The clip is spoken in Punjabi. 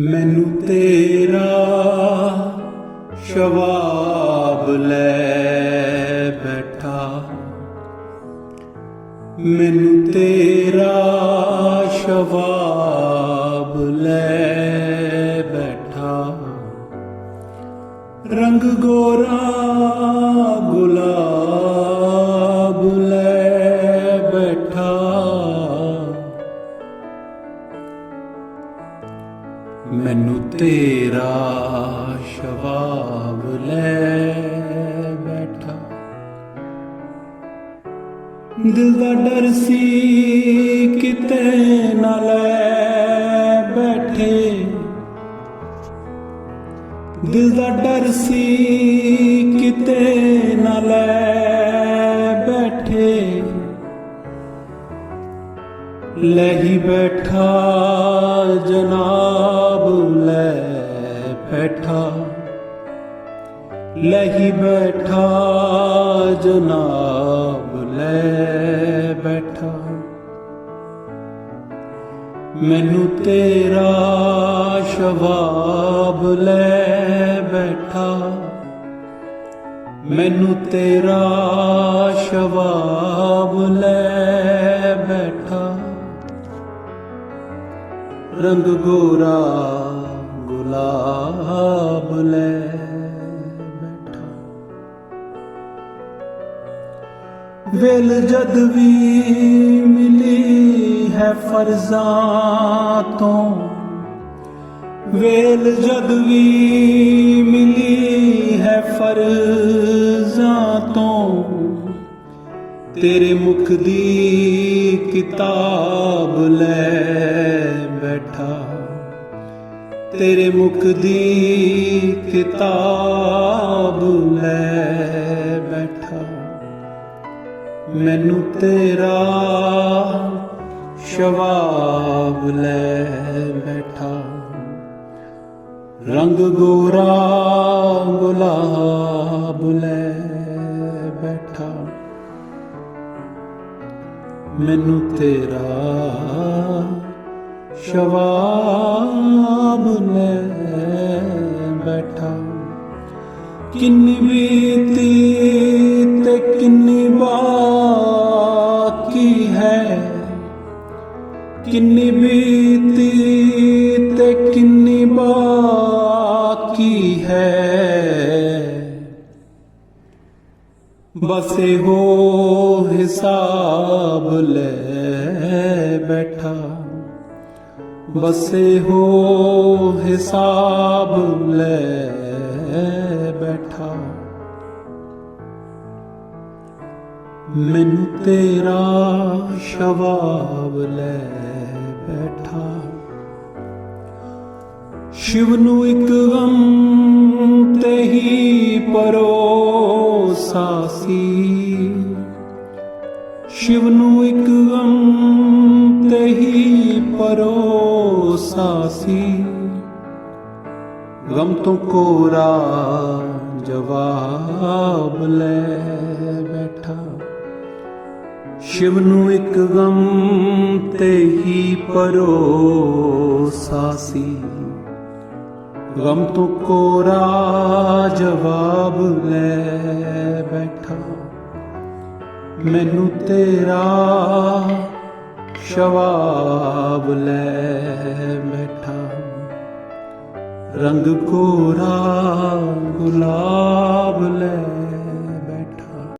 ਮੈਨੂੰ ਤੇਰਾ ਸ਼ਵਾਬ ਲੈ ਬੈਠਾ। ਮੈਨੂੰ ਤੇਰਾ ਸ਼ਵਾਬ ਲੈ ਬੈਠਾ। ਰੰਗ ਗੋਰਾ ਗੁਲਾਬ ਮੈਨੂੰ ਤੇਰਾ ਸ਼ਵਾਬ ਲੈ ਬੈਠਾ। ਦਿਲ ਦਾ ਡਰ ਸੀ ਕਿਤੇ ਨਾ ਲੈ ਬੈਠੇ। ਦਿਲ ਦਾ ਡਰ ਸੀ ਕਿਤੇ ਨਾ ਲੈ ਬੈਠੇ। ਲੈ ਹੀ ਬੈਠਾ, ਜਨਾਬ ਲੈ ਬੈਠਾ। ਲੈ ਹੀ ਬੈਠਾ, ਜਨਾਬ ਲੈ ਬੈਠਾ। ਮੈਨੂੰ ਤੇਰਾ ਸ਼ਵਾਬ ਲੈ ਬੈਠਾ। ਮੈਨੂੰ ਤੇਰਾ ਸ਼ਵਾਬ ਲੈ ਰੰਗ ਗੋਰਾ ਗੁਲਾਬ ਲੈ ਬੈਠਾ। ਵੇਲ ਜਦ ਵੀ ਮਿਲੀ ਹੈ ਫਰਜ਼ਾਂ ਤੋਂ ਵੇਲ ਜਦ ਵੀ ਮਿਲੀ ਹੈ ਫਰਜ਼ਾਂ ਤੋਂ ਤੇਰੇ ਮੁਖ ਦੀ ਕਿਤਾਬ ਲੈ ਤੇਰੇ ਮੁਖ ਦੀ ਕਿਤਾਬ ਲੈ ਬੈਠਾ। ਮੈਨੂੰ ਤੇਰਾ ਸ਼ਵਾਬ ਲੈ ਬੈਠਾ। ਰੰਗ ਗੋਰਾ ਗੁਲਾਬ ਲੈ ਬੈਠਾ। ਮੈਨੂੰ ਤੇਰਾ ਸ਼ਵਾਬ ਲੈ ਬੈਠਾ ਕਿੰਨੀ ਬੀਤੀ ਤੇ ਕਿੰਨੀ ਬਾਕੀ ਹੈ ਕਿੰਨੀ ਬੀਤੀ ਤੇ ਕਿੰਨੀ ਬਾਕੀ ਹੈ ਬਸੇ ਹੋ ਹਿਸਾਬ ਲੈ ਬੈਠਾ ਬਸੇ ਹੋ ਹਿਸਾਬ ਲੈ ਬੈਠਾ। ਮੈਨੂੰ ਤੇਰਾ ਸ਼ਵਾਬ ਲੈ ਬੈਠਾ। ਸ਼ਿਵ ਨੂੰ ਇੱਕ ਗਮ ਤੇ ਹੀ ਪਰੋਸਾ ਸੀ। ਸ਼ਿਵ ਨੂੰ ਇੱਕ ਪਰੋਸਾ ਸੀ ਗਮ ਤੋਂ ਕੋਰਾ ਜਵਾਬ ਲੈ ਬੈਠਾ ਸ਼ਿਵ ਨੂੰ ਇੱਕ ਗਮ ਤੇ ਹੀ ਪਰੋਸਾ ਸੀ ਗਮ ਤੋਂ ਕੋਰਾ ਜਵਾਬ ਲੈ ਬੈਠਾ ਮੈਨੂੰ ਤੇਰਾ ਸ਼ਵਾਬ ਲੈ ਬੈਠਾ ਰੰਗ ਕੋਰਾ ਗੁਲਾਬ ਲੈ